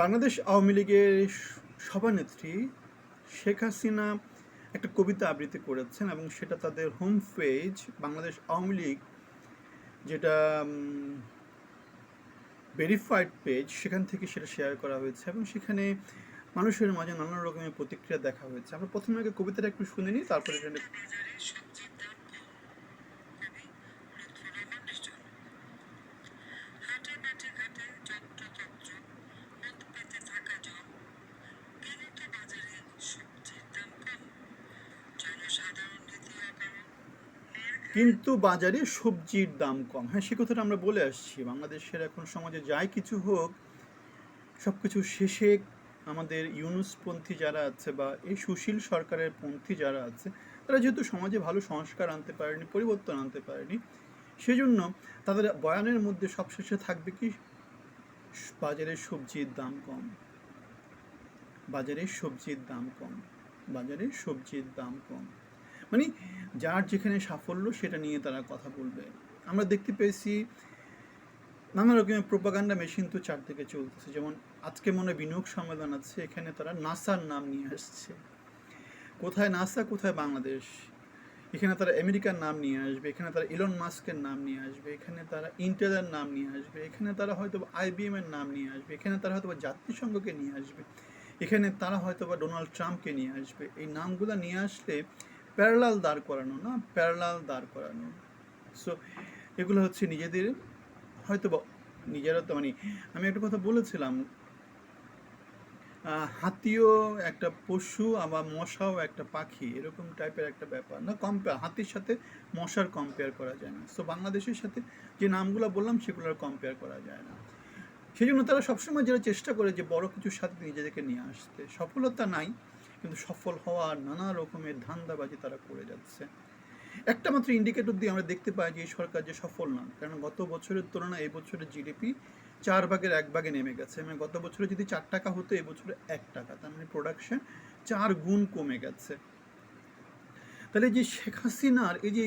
বাংলাদেশ আওয়ামী লীগের সভানেত্রী শেখ হাসিনা একটা কবিতা আবৃত্তি করেছেন এবং সেটা তাদের হোম পেজ বাংলাদেশ আওয়ামী লীগ যেটা ভেরিফাইড পেজ সেখান থেকে সেটা শেয়ার করা হয়েছে এবং সেখানে মানুষের মাঝে নানা রকমের প্রতিক্রিয়া দেখা হয়েছে। আমরা প্রথমে আগে কবিতাটা একটু শুনে নিই, তারপরে এখানে বাজারে সবজির দাম কম কবি লুৎফর রহমান নিশ্চল হাটে মাঠে ঘাটে যত্রতত্র পথ পেতে থাকা জল কিন্তু বাজারে সবজির দাম কম জনসাধারণ দ্বিতীয় কারণ কিন্তু বাজারে সবজির দাম কম। হ্যাঁ সে কথাটা আমরা বলে আসছি। বাংলাদেশের এখন সমাজে যাই কিছু হোক সব কিছু শেষে আমাদের ইউনুসপন্থী যারা আছে বা এই সুশীল সরকারের পন্থী যারা আছে, তারা যেহেতু সমাজে ভালো সংস্কার আনতে পারেনি, পরিবর্তন আনতে পারেনি, সেজন্য তাদের বয়ানের মধ্যে সবশেষে থাকবে কি? বাজারে সবজির দাম কম। বাজারে সবজির দাম কম। বাজারে সবজির দাম কম। মানে যার যেখানে সাফল্য, সেটা নিয়ে তারা কথা বলবে। আমরা দেখতে পেয়েছি নানা রকমের প্রোপাগান্ডা মেশিন তো চারদিকে চলতেছে। যেমন, আজকে মনে বিনিয়োগ সম্মেলন আছে, এখানে তারা নাসার নাম নিয়ে আসছে। কোথায় নাসা, কোথায় বাংলাদেশ? এখানে তারা আমেরিকার নাম নিয়ে আসবে, এখানে তারা ইলন মাস্কের নাম নিয়ে আসবে, এখানে তারা ইন্টেলের নাম নিয়ে আসবে, এখানে তারা হয়তো আইবিএম এর নাম নিয়ে আসবে, এখানে তারা হয়তো জাতিসংঘকে নিয়ে আসবে, এখানে তারা হয়তো বা ডোনাল্ড ট্রাম্পকে নিয়ে আসবে। এই নামগুলো নিয়ে আসলে প্যারালাল দাঁড় করানো, না? প্যারালাল দাঁড় করানো। সো এগুলো হচ্ছে নিজেদের হয়তো নিজেরা তো মানে আমি একটা কথা বলেছিলাম হাতিও একটা পশু, আবার মশাও একটা পাখি, এরকম টাইপের একটা ব্যাপার, না? কম্পেয়ার হাতির সাথে মশার কম্পেয়ার করা যায় না। সো বাংলাদেশের সাথে যে নামগুলো বললাম, সেগুলোর কম্পেয়ার করা যায় না। সেই জন্য তারা সবসময় যেটা চেষ্টা করে যে বড় কিছুর সাথে নিজেদেরকে নিয়ে আসতে। সফলতা নাই কিন্তু সফল হওয়ার নানা রকমের ধান্দাবাজি তারা করে যাচ্ছে। একটা মাত্র ইন্ডিকেটর দিয়ে আমরা দেখতে পাই যে এই সরকার যে সফল না কারণ গত বছরের তুলনায় এই বছরের জিডিপি চার ভাগের এক ভাগে নেমে গেছে। মানে গত বছরে যদি চার টাকা হতো, এই বছরে এক টাকা। তার মানে প্রোডাকশন চার গুণ কমে গেছে। তাহলে যে শেখ হাসিনার এই যে